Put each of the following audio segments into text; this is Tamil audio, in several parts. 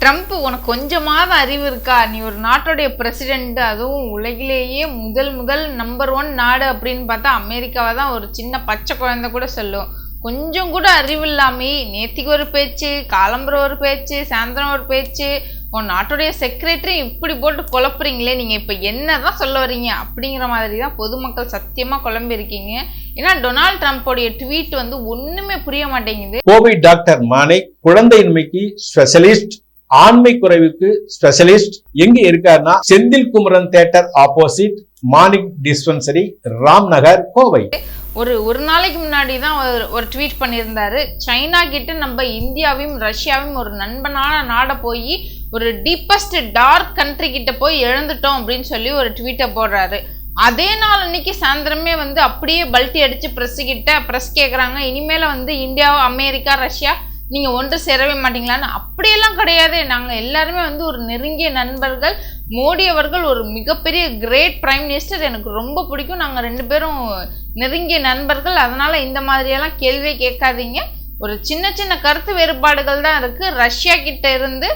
ட்ரம்ப் உனக்கு கொஞ்சமாவது அறிவு இருக்கா? நீ ஒரு நாட்டுடைய பிரசிடென்ட் அதுவும் உலகிலேயே முதல் முதல் நம்பர் ஒன் நாடு அப்படின்னு பார்த்தா அமெரிக்காவை தான் ஒரு சின்ன பச்சை குழந்தை கூட சொல்லும். கொஞ்சம் கூட அறிவு இல்லாமே நேத்திக்கு ஒரு பேச்சு காலம்பரம் ஒரு பேச்சு சாயந்தரம் ஒரு பேச்சு உன் நாட்டுடைய செக்ரட்டரி இப்படி போட்டு குழப்புறீங்களே நீங்கள் இப்போ என்ன தான் சொல்ல வரீங்க அப்படிங்கிற மாதிரி தான் பொதுமக்கள் சத்தியமாக குழம்பிருக்கீங்க ஏன்னா டொனால்ட் ட்ரம்ப்போடைய ட்வீட் வந்து ஒன்றுமே புரிய மாட்டேங்குது. கோவிட் டாக்டர் மானை குழந்தையின்மைக்கு ஸ்பெஷலிஸ்ட். ஆண்மை குறைவுக்கு ஸ்பெஷலிஸ்ட் எங்க இருக்காருன்னா Senthil Kumaran theatre opposite Manik dispensary Ram Nagar Kovai. ஒரு ஒரு நாளைக்கு முன்னாடி தான் ஒரு ட்வீட் பண்ணியிருந்தாரு. சைனா கிட்ட நம்ம இந்தியாவையும் ரஷ்யாவையும் ஒரு நண்பனான நாடை போய் ஒரு டீப்பஸ்ட் டார்க் கண்ட்ரி கிட்ட போய் இழந்துட்டோம் அப்படின்னு சொல்லி ஒரு ட்வீட்டை போடுறாரு. அதே நாள் அன்னைக்கு சாயந்தரமே வந்து அப்படியே பல்ட்டி அடிச்சு ப்ரெஸ் கிட்ட ப்ரெஸ் கேட்குறாங்க இனிமேல வந்து இந்தியா அமெரிக்கா ரஷ்யா நீங்கள் ஒன்று சேரவே மாட்டீங்களான்னு அப்படியெல்லாம் கிடையாது. நாங்கள் எல்லாருமே வந்து ஒரு நெருங்கிய நண்பர்கள். மோடி அவர்கள் ஒரு மிகப்பெரிய கிரேட் பிரைம் மினிஸ்டர் எனக்கு ரொம்ப பிடிக்கும். நாங்கள் ரெண்டு பேரும் நெருங்கிய நண்பர்கள். அதனால் இந்த மாதிரியெல்லாம் கேள்வியே கேட்காதீங்க. ஒரு சின்ன சின்ன கருத்து வேறுபாடுகள் தான் இருக்குது ரஷ்யா கிட்ட இருந்து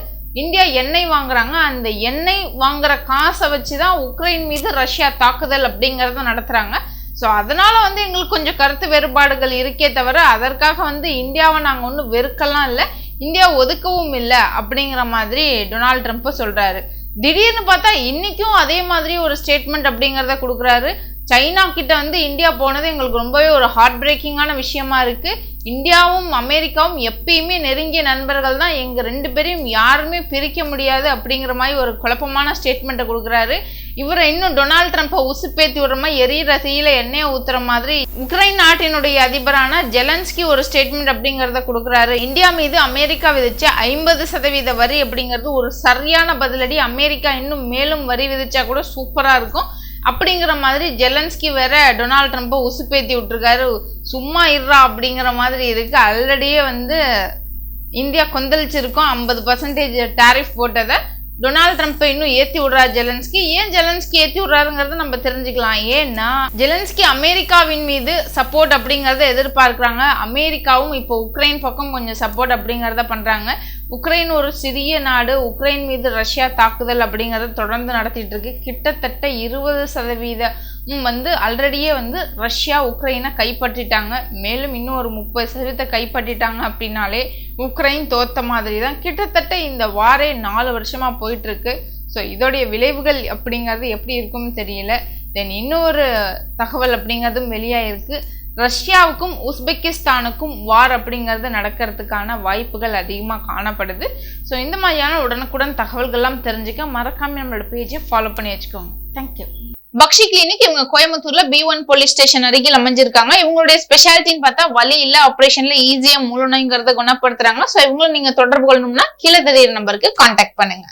இந்தியா எண்ணெய் வாங்குறாங்க. அந்த எண்ணெய் வாங்குற காசை வச்சு தான் உக்ரைன் மீது ரஷ்யா தாக்குதல் அப்படிங்கிறத நடத்துகிறாங்க ஸோ அதனால் வந்து எங்களுக்கு கொஞ்சம் கருத்து வேறுபாடுகள் இருக்கே தவிர அதற்காக வந்து இந்தியாவை நாங்கள் ஒன்றும் வெறுக்கலாம் இல்லை. இந்தியா ஒதுக்கவும் இல்லை அப்படிங்கிற மாதிரி டொனால்ட் ட்ரம்ப் சொல்கிறாரு திடீர்னு பார்த்தா இன்றைக்கும் அதே மாதிரி ஒரு ஸ்டேட்மெண்ட் அப்படிங்கிறத கொடுக்குறாரு. சைனா கிட்ட வந்து இந்தியா போனது எங்களுக்கு ரொம்பவே ஒரு ஹார்ட் பிரேக்கிங்கான விஷயமா இருக்குது இந்தியாவும் அமெரிக்காவும் எப்பயுமே நெருங்கிய நண்பர்கள் தான். எங்கள் ரெண்டு பேரையும் யாருமே பிரிக்க முடியாது அப்படிங்கிற மாதிரி ஒரு குழப்பமான ஸ்டேட்மெண்ட்டை கொடுக்குறாரு. இவரை இன்னும் டொனால்ட் ட்ரம்ப்பை உசுப்பேத்தி விடுற மாதிரி எரியிற சீல எண்ணெயை ஊத்துற மாதிரி உக்ரைன் நாட்டினுடைய அதிபரான ஜெலன்ஸ்கி ஒரு ஸ்டேட்மெண்ட் அப்படிங்கிறத கொடுக்குறாரு. இந்தியா மீது அமெரிக்கா விதிச்ச ஐம்பது சதவீத வரி அப்படிங்கிறது ஒரு சரியான பதிலடி. அமெரிக்கா இன்னும் மேலும் வரி விதிச்சா கூட சூப்பராக இருக்கும். அப்படிங்கிற மாதிரி ஜெலன்ஸ்கி வேற டொனால்ட் ட்ரம்ப்பை உசுப்பேத்தி விட்டுருக்காரு. சும்மா இருறா அப்படிங்கிற மாதிரி இருக்கு. ஆல்ரெடியே வந்து இந்தியா கொந்தளிச்சிருக்கோம். ஐம்பது பர்சன்டேஜ் டேரிஃப் போட்டதை டொனால்ட் ட்ரம்ப்பை இன்னும் ஏத்தி விடுறா ஜெலன்ஸ்கி. ஏன் ஜெலன்ஸ்கி ஏத்தி விடுறாருங்கிறத நம்ம தெரிஞ்சுக்கலாம். ஏன்னா ஜெலன்ஸ்கி அமெரிக்காவின் மீது சப்போர்ட் அப்படிங்கறத எதிர்பார்க்குறாங்க. அமெரிக்காவும் இப்போ உக்ரைன் பக்கம் கொஞ்சம் சப்போர்ட் அப்படிங்கறத பண்றாங்க. உக்ரைன் ஒரு சிறிய நாடு உக்ரைன் மீது ரஷ்யா தாக்குதல் அப்படிங்கறத தொடர்ந்து நடத்திட்டு இருக்கு. கிட்டத்தட்ட இருபது சதவீதம் வந்து ஆல்ரெடியே வந்து ரஷ்யா உக்ரைனை கைப்பற்றிட்டாங்க. மேலும் இன்னும் ஒரு முப்பது சதவீதத்தை கைப்பற்றிட்டாங்க அப்படின்னாலே உக்ரைன் தோத்த மாதிரி தான். கிட்டத்தட்ட இந்த வாரே நாலு வருஷமாக போயிட்டுருக்கு. ஸோ இதோடைய விளைவுகள் அப்படிங்கிறது எப்படி இருக்கும்னு தெரியல. தென் இன்னொரு தகவல் அப்படிங்கிறதும் வெளியாகிருக்கு ரஷ்யாவுக்கும் உஸ்பெகிஸ்தானுக்கும் வார் அப்படிங்கிறது நடக்கிறதுக்கான வாய்ப்புகள் அதிகமாக காணப்படுது. ஸோ இந்த மாதிரியான உடனுக்குடன் தகவல்கள்லாம் தெரிஞ்சுக்க மறக்காமல் நம்மளோட பேஜை ஃபாலோ பண்ணி வச்சுக்கோங்க. தேங்க்யூ பக்ஷி கிளினிக் இவங்க கோயம்புத்தூர்ல பி ஒன் போலீஸ் ஸ்டேஷன் அருகில் அமைஞ்சிருக்காங்க. இவங்களுடைய ஸ்பெஷாலிட்டின்னு பார்த்தா வலி இல்ல ஆபரேஷன்ல ஈஸியா முழுநோய்ங்கிறத குணப்படுத்துறாங்க. சோ இவங்களும் நீங்க தொடர்பு கொள்ளணும்னா கீழே தெரியுற நம்பருக்கு கான்டாக்ட் பண்ணுங்க.